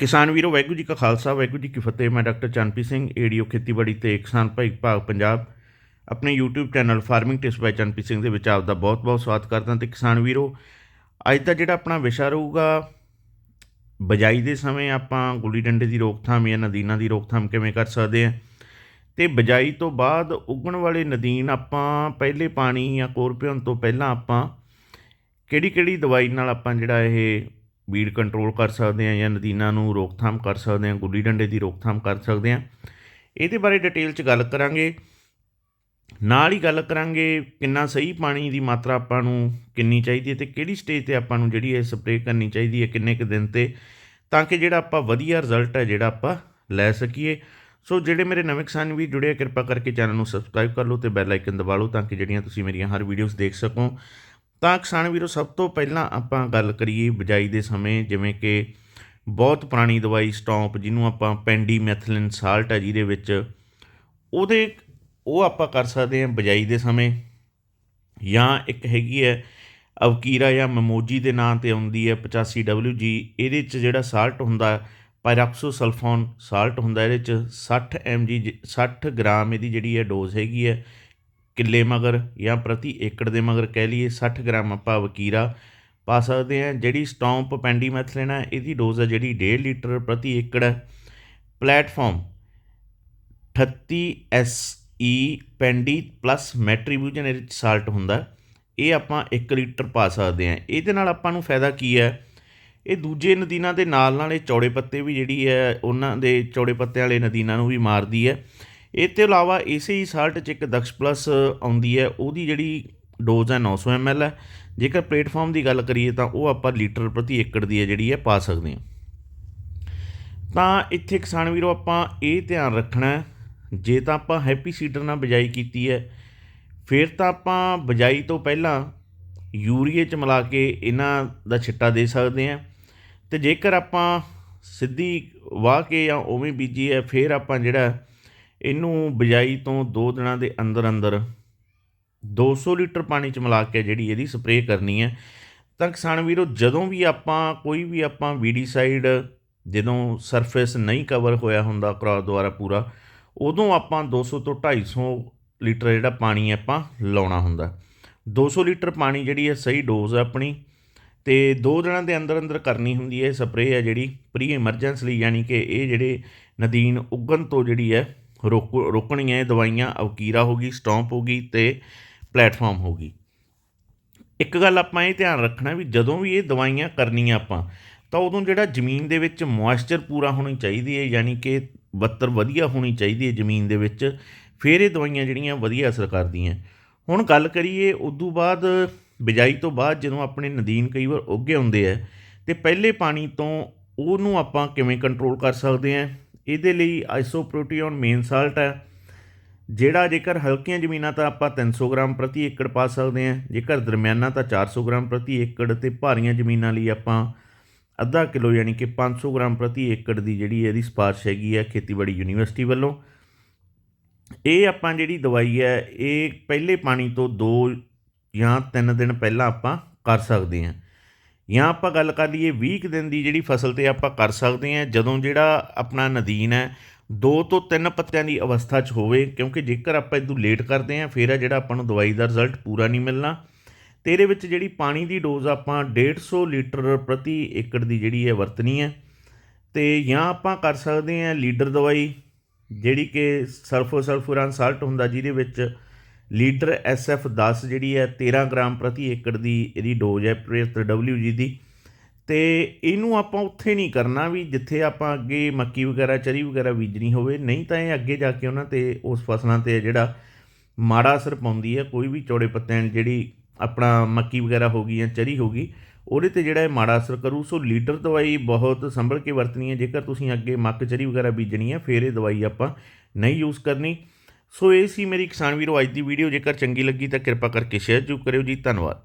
ਕਿਸਾਨ ਵੀਰੋ, ਵਾਹਿਗੁਰੂ ਜੀ ਕਾ ਖਾਲਸਾ, ਵਾਹਿਗੁਰੂ ਜੀ ਕੀ ਫਤਿਹ। ਮੈਂ ਡਾਕਟਰ ਚੰਨਪੀ ਸਿੰਘ, ਏਡੀਓ ਖੇਤੀਬਾੜੀ ਤੇ ਕਿਸਾਨ ਭਾਈ ਭਾਗ ਪੰਜਾਬ। ਆਪਣੇ YouTube ਚੈਨਲ ਫਾਰਮਿੰਗ ਟਿਪਸ ਬਾਈ ਚੰਨਪੀ ਸਿੰਘ ਦੇ ਵਿੱਚ ਆਪ ਦਾ ਬਹੁਤ-ਬਹੁਤ ਸਵਾਗਤ ਕਰਦਾ ਤੇ ਕਿਸਾਨ ਵੀਰੋ, ਅੱਜ ਦਾ ਜਿਹੜਾ ਆਪਣਾ ਵਿਸ਼ਾ ਰਹੂਗਾ, ਬਜਾਈ ਦੇ ਸਮੇਂ ਆਪਾਂ ਗੁੱਲੀ ਡੰਡੇ ਦੀ ਰੋਕਥਾਮ ਜਾਂ ਨਦੀਨਾਂ ਦੀ ਰੋਕਥਾਮ ਕਿਵੇਂ ਕਰ ਸਕਦੇ ਆ ਤੇ ਬਜਾਈ ਤੋਂ ਬਾਅਦ ਉਗਣ ਵਾਲੇ ਨਦੀਨ ਆਪਾਂ ਪਹਿਲੇ ਪਾਣੀ ਜਾਂ ਕੋਰ ਕੋਰਪਿਓਨ ਤੋਂ ਪਹਿਲਾਂ ਆਪਾਂ ਕਿਹੜੀ ਕਿਹੜੀ ਦਵਾਈ ਨਾਲ ਆਪਾਂ ਜਿਹੜਾ ਇਹ ਬੀੜ ਕੰਟਰੋਲ ਕਰ ਸਕਦੇ ਆ ਜਾਂ ਨਦੀਨਾਂ ਨੂੰ ਰੋਕਥਾਮ ਕਰ ਸਕਦੇ ਆ ਗੁੱਲੀ ਡੰਡੇ ਦੀ ਰੋਕਥਾਮ ਕਰ ਸਕਦੇ ਆ ਇਹਦੇ ਬਾਰੇ ਡਿਟੇਲ 'ਚ ਗੱਲ ਕਰਾਂਗੇ। ਨਾਲ ਹੀ ਗੱਲ ਕਰਾਂਗੇ ਕਿੰਨਾ ਸਹੀ ਪਾਣੀ ਦੀ ਮਾਤਰਾ ਆਪਾਂ ਨੂੰ ਕਿੰਨੀ ਚਾਹੀਦੀ ਹੈ ਤੇ ਕਿਹੜੀ ਸਟੇਜ ਤੇ ਆਪਾਂ ਨੂੰ ਜਿਹੜੀ ਇਹ ਸਪਰੇਅ ਕਰਨੀ ਚਾਹੀਦੀ ਹੈ, ਕਿੰਨੇ ਕੁ ਦਿਨ ਤੇ, ਤਾਂ ਕਿ ਜਿਹੜਾ ਆਪਾਂ ਵਧੀਆ ਰਿਜ਼ਲਟ ਹੈ ਜਿਹੜਾ ਆਪਾਂ ਲੈ ਸਕੀਏ। ਸੋ ਜਿਹੜੇ ਮੇਰੇ ਨਵੇਂ ਕਿਸਾਨ ਵੀ ਜੁੜੇ ਆ, ਕਿਰਪਾ ਕਰਕੇ ਚੈਨਲ ਨੂੰ ਸਬਸਕ੍ਰਾਈਬ ਕਰ ਲਓ ਤੇ ਬੈਲ ਆਈਕਨ ਦਬਾ ਲਓ ਤਾਂ ਕਿ ਜਿਹੜੀਆਂ ਤੁਸੀਂ ਮੇਰੀਆਂ ਹਰ ਵੀਡੀਓਜ਼ ਦੇਖ ਸਕੋ। ਤਾਂ ਕਿਸਾਨ ਵੀਰੋ, ਸਭ ਤੋਂ ਪਹਿਲਾਂ ਆਪਾਂ ਗੱਲ ਕਰੀਏ ਬਿਜਾਈ ਦੇ ਸਮੇਂ, ਜਿਵੇਂ ਕਿ ਬਹੁਤ ਪੁਰਾਣੀ ਦਵਾਈ ਸਟੌਂਪ ਜਿਹਨੂੰ ਆਪਾਂ ਪੈਂਡੀ ਮੈਥਲਿਨ ਸਾਲਟ ਹੈ ਜਿਹਦੇ ਵਿੱਚ, ਉਹਦੇ ਉਹ ਆਪਾਂ ਕਰ ਸਕਦੇ ਹਾਂ ਬਿਜਾਈ ਦੇ ਸਮੇਂ। ਜਾਂ ਇੱਕ ਹੈਗੀ ਹੈ ਅਵਕੀਰਾ ਜਾਂ ਮਮੋਜੀ ਦੇ ਨਾਂ ਤੇ ਆਉਂਦੀ ਹੈ 85WG ਇਹਦੇ 'ਚ ਜਿਹੜਾ ਸਾਲਟ ਹੁੰਦਾ ਪਾਇਰਾਕਸੋਸਲਫੋਨ ਸਾਲਟ ਹੁੰਦਾ, ਇਹਦੇ 'ਚ 60 mg ਜ- 60 ਗ੍ਰਾਮ ਇਹਦੀ ਜਿਹੜੀ ਹੈ ਡੋਜ਼ ਹੈਗੀ ਹੈ। ਕਿੱਲੇ ਮਗਰ ਜਾਂ ਪ੍ਰਤੀ ਏਕੜ ਦੇ ਮਗਰ ਕਹਿ ਲਈਏ 60 ਗ੍ਰਾਮ ਆਪਾਂ ਵਕੀਰਾ ਪਾ ਸਕਦੇ ਹਾਂ। ਜਿਹੜੀ ਸਟੌਂਪ ਪੈਂਡੀਮੈਥਲਿਨ ਹੈ ਇਹਦੀ ਡੋਜ਼ ਹੈ ਜਿਹੜੀ 1.5 ਲੀਟਰ ਪ੍ਰਤੀ ਏਕੜ ਹੈ। ਪਲੇਟਫਾਰਮ 38 SE ਪੈਂਡੀ ਪਲੱਸ ਮੈਟਰੀਬਿਊਜਨ ਇਹਦੇ ਵਿੱਚ ਸਾਲਟ ਹੁੰਦਾ। ਇਹ ਆਪਾਂ 1 ਲੀਟਰ ਪਾ ਸਕਦੇ ਹਾਂ। ਇਹਦੇ ਨਾਲ ਆਪਾਂ ਨੂੰ ਫਾਇਦਾ ਕੀ ਹੈ? ਇਹ ਦੂਜੇ ਨਦੀਨਾਂ ਦੇ ਨਾਲ ਨਾਲ ਇਹ ਚੌੜੇ ਪੱਤੇ ਵੀ ਜਿਹੜੀ ਹੈ, ਉਹਨਾਂ ਦੇ ਚੌੜੇ ਪੱਤਿਆਂ ਵਾਲੇ ਨਦੀਨਾਂ ਨੂੰ ਵੀ ਮਾਰਦੀ ਹੈ। ਇਹ ਤੋਂ ਇਲਾਵਾ ਇਸੇ ਹੀ ਸਾਲਟ 'ਚ ਇੱਕ ਦਕਸ਼ ਪਲੱਸ ਆਉਂਦੀ ਹੈ ਉਹਦੀ ਜਿਹੜੀ ਡੋਜ਼ ਹੈ 900 ml ਹੈ। ਜੇਕਰ ਪਲੇਟਫਾਰਮ ਦੀ ਗੱਲ ਕਰੀਏ ਤਾਂ ਉਹ ਆਪਾਂ ਲੀਟਰ ਪ੍ਰਤੀ ਏਕੜ ਦੀ ਹੈ ਜਿਹੜੀ ਹੈ ਪਾ ਸਕਦੇ ਹਾਂ। ਤਾਂ ਇੱਥੇ ਕਿਸਾਨ ਵੀਰੋ ਆਪਾਂ ਇਹ ਧਿਆਨ ਰੱਖਣਾ ਹੈ, ਜੇ ਤਾਂ ਆਪਾਂ ਹੈਪੀ ਸੀਡਰ ਨਾਲ ਬਿਜਾਈ ਕੀਤੀ ਹੈ ਫਿਰ ਤਾਂ ਆਪਾਂ ਬਿਜਾਈ ਤੋਂ ਪਹਿਲਾਂ ਯੂਰੀਏ ਚ ਮਿਲਾ ਕੇ ਇਹਨਾਂ ਦਾ ਛਿੱਟਾ ਦੇ ਸਕਦੇ ਹਾਂ। ਤੇ ਜੇਕਰ ਆਪਾਂ ਸਿੱਧੀ ਵਾਹ ਕੇ ਜਾਂ ਉਵੇਂ ਬੀਜੀ ਹੈ ਫਿਰ ਆਪਾਂ ਜਿਹੜਾ ਇਹਨੂੰ ਬਿਜਾਈ ਤੋਂ 2 ਦਿਨਾਂ ਦੇ ਅੰਦਰ ਅੰਦਰ 200 ਲੀਟਰ ਪਾਣੀ ਚ ਮਿਲਾ ਕੇ ਜਿਹੜੀ ਇਹਦੀ ਸਪਰੇਅ ਕਰਨੀ ਹੈ। ਤਾਂ ਕਿਸਾਨ ਵੀਰੋ, ਜਦੋਂ ਵੀ ਆਪਾਂ ਕੋਈ ਵੀ ਆਪਾਂ ਵੀਡੀਸਾਈਡ ਜਦੋਂ ਸਰਫੇਸ ਨਹੀਂ ਕਵਰ ਹੋਇਆ ਹੁੰਦਾ ਕ੍ਰਾਸ ਦੁਆਰਾ ਪੂਰਾ, ਉਦੋਂ ਆਪਾਂ 200 ਤੋਂ 250 ਲੀਟਰ ਜਿਹੜਾ ਪਾਣੀ ਆਪਾਂ ਲਾਉਣਾ ਹੁੰਦਾ। 200 ਲੀਟਰ ਪਾਣੀ ਜਿਹੜੀ ਹੈ ਸਹੀ ਡੋਜ਼ ਹੈ ਆਪਣੀ ਤੇ ਦੋ ਦਿਨਾਂ ਦੇ ਅੰਦਰ ਅੰਦਰ ਕਰਨੀ ਹੁੰਦੀ ਹੈ ਸਪਰੇਅ ਹੈ ਜਿਹੜੀ ਪ੍ਰੀ ਐਮਰਜੈਂਸਲੀ ਯਾਨੀ ਕਿ ਇਹ ਜਿਹੜੇ ਨਦੀਨ ਉਗਣ ਤੋਂ ਜਿਹੜੀ ਹੈ ਰੋਕ ਰੋਕਣੀਆਂ ਇਹ ਦਵਾਈਆਂ ਅਵਕੀਰਾ ਹੋ ਗਈ, ਸਟੌਂਪ ਹੋ ਗਈ ਤੇ ਪਲੇਟਫਾਰਮ ਹੋ ਗਈ। ਇੱਕ ਗੱਲ ਆਪਾਂ ਇਹ ਧਿਆਨ ਰੱਖਣਾ ਵੀ ਜਦੋਂ ਵੀ ਇਹ ਦਵਾਈਆਂ ਕਰਨੀਆਂ ਆਪਾਂ, ਤਾਂ ਉਦੋਂ ਜਿਹੜਾ ਜ਼ਮੀਨ ਦੇ ਵਿੱਚ ਮੋਇਸਚਰ ਪੂਰਾ ਹੋਣੀ ਚਾਹੀਦੀ ਹੈ, ਯਾਨੀ ਕਿ ਬੱਤਰ ਵਧੀਆ ਹੋਣੀ ਚਾਹੀਦੀ ਹੈ ਜ਼ਮੀਨ ਦੇ ਵਿੱਚ, ਫਿਰ ਇਹ ਦਵਾਈਆਂ ਜਿਹੜੀਆਂ ਵਧੀਆ ਅਸਰ ਕਰਦੀਆਂ। ਹੁਣ ਗੱਲ ਕਰੀਏ ਉਦੋਂ ਬਾਅਦ, ਬਿਜਾਈ ਤੋਂ ਬਾਅਦ ਜਦੋਂ ਆਪਣੇ ਨਦੀਨ ਕਈ ਵਾਰ ਉੱਗੇ ਹੁੰਦੇ ਆ, ਤੇ ਪਹਿਲੇ ਪਾਣੀ ਤੋਂ ਉਹਨੂੰ ਆਪਾਂ ਕਿਵੇਂ ਕੰਟਰੋਲ ਕਰ ਸਕਦੇ ਹਾਂ ਇਹਦੇ ਲਈ ਆਈਸੋਪ੍ਰੋਟੀਓਨ ਮੇਨ ਸਾਲਟ ਹੈ। ਜਿਹੜਾ ਜੇਕਰ ਹਲਕੀਆਂ ਜ਼ਮੀਨਾਂ ਤਾਂ ਆਪਾਂ 300 ਗ੍ਰਾਮ ਪ੍ਰਤੀ ਏਕੜ ਪਾ ਸਕਦੇ ਹਾਂ, ਜੇਕਰ ਦਰਮਿਆਨਾ ਤਾਂ 400 ਗ੍ਰਾਮ ਪ੍ਰਤੀ ਏਕੜ ਤੇ ਭਾਰੀਆਂ ਜ਼ਮੀਨਾਂ ਲਈ ਆਪਾਂ ਅੱਧਾ ਕਿਲੋ ਯਾਨੀ ਕਿ 500 ਗ੍ਰਾਮ ਪ੍ਰਤੀ ਏਕੜ ਦੀ ਜਿਹੜੀ ਇਹਦੀ ਸਿਫਾਰਿਸ਼ ਹੈਗੀ ਹੈ ਖੇਤੀਬਾੜੀ ਯੂਨੀਵਰਸਿਟੀ ਵੱਲੋਂ। ਇਹ ਆਪਾਂ ਜਿਹੜੀ ਦਵਾਈ ਹੈ, ਇਹ ਪਹਿਲੇ ਪਾਣੀ ਤੋਂ 2 ਜਾਂ 3 ਦਿਨ ਪਹਿਲਾਂ ਆਪਾਂ ਕਰ ਸਕਦੇ ਹਾਂ। ਜਾਂ ਆਪਾਂ ਗੱਲ ਕਰ ਲਈਏ 20 ਕੁ ਦਿਨ ਦੀ ਜਿਹੜੀ ਫਸਲ ਤੇ ਆਪਾਂ ਕਰ ਸਕਦੇ ਹਾਂ, ਜਦੋਂ ਜਿਹੜਾ ਆਪਣਾ ਨਦੀਨ ਹੈ, ਦੋ ਤੋਂ ਤਿੰਨ ਪੱਤਿਆਂ ਦੀ ਅਵਸਥਾ 'ਚ ਹੋਵੇ, ਕਿਉਂਕਿ ਜੇਕਰ ਆਪਾਂ ਇਦੋਂ ਲੇਟ ਕਰਦੇ ਹਾਂ, ਫਿਰ ਆ ਜਿਹੜਾ ਆਪਾਂ ਨੂੰ ਦਵਾਈ ਦਾ ਰਿਜ਼ਲਟ ਪੂਰਾ ਨਹੀਂ ਮਿਲਣਾ। ਤੇ ਇਹਦੇ ਵਿੱਚ ਜਿਹੜੀ ਪਾਣੀ ਦੀ ਡੋਜ਼ ਆਪਾਂ 150 ਲੀਟਰ ਪ੍ਰਤੀ ਏਕੜ ਦੀ ਜਿਹੜੀ ਹੈ ਵਰਤਣੀ ਹੈ, ਤੇ ਜਾਂ ਆਪਾਂ ਕਰ ਸਕਦੇ ਹਾਂ ਲੀਡਰ ਦਵਾਈ, ਜਿਹੜੀ ਕਿ ਸਲਫੋ ਸਲਫੂਰਾਨ ਸਾਲਟ ਹੁੰਦਾ, ਜਿਹਦੇ ਵਿੱਚ ਲੀਟਰ SF10 ਜਿਹੜੀ ਹੈ 13 ਗ੍ਰਾਮ ਪ੍ਰਤੀ ਏਕੜ ਦੀ ਇਹਦੀ ਡੋਜ਼ ਹੈ ਪ੍ਰੇਤ WG ਦੀ। ਤੇ ਇਹਨੂੰ ਆਪਾਂ ਉੱਥੇ ਨਹੀਂ ਕਰਨਾ ਵੀ ਜਿੱਥੇ ਆਪਾਂ ਅੱਗੇ ਮੱਕੀ ਵਗੈਰਾ, ਚਰੀ ਵਗੈਰਾ ਬੀਜਣੀ ਹੋਵੇ। ਨਹੀਂ ਤਾਂ ਇਹ ਅੱਗੇ ਜਾ ਕੇ ਉਹਨਾਂ ਤੇ, ਉਸ ਫਸਲਾਂ ਤੇ ਜਿਹੜਾ ਮਾੜਾ ਅਸਰ ਪਾਉਂਦੀ ਹੈ। ਕੋਈ ਵੀ ਚੌੜੇ ਪੱਤਿਆਂ ਜਿਹੜੀ ਆਪਣਾ ਮੱਕੀ ਵਗੈਰਾ ਹੋ ਗਈ ਜਾਂ ਚਰੀ ਹੋ ਗਈ, ਉਹਦੇ ਤੇ ਜਿਹੜਾ ਇਹ ਮਾੜਾ ਅਸਰ ਕਰੂ। ਸੋ ਲੀਟਰ ਦਵਾਈ ਬਹੁਤ ਸੰਭਲ ਕੇ ਵਰਤਣੀ ਹੈ। ਜੇਕਰ ਤੁਸੀਂ ਅੱਗੇ ਮੱਕ, ਚਰੀ ਵਗੈਰਾ ਬੀਜਣੀ ਹੈ, ਫਿਰ ਇਹ ਦਵਾਈ ਆਪਾਂ ਨਹੀਂ ਯੂਜ਼ ਕਰਨੀ। ਸੋ ਇਹ ਸੀ ਮੇਰੀ ਕਿਸਾਨ ਵੀਰੋ ਅੱਜ ਦੀ ਵੀਡੀਓ ਜੇਕਰ ਚੰਗੀ ਲੱਗੀ ਤਾਂ ਕਿਰਪਾ ਕਰਕੇ ਸ਼ੇਅਰ ਜ਼ਰੂਰ ਕਰਿਓ ਜੀ। ਧੰਨਵਾਦ।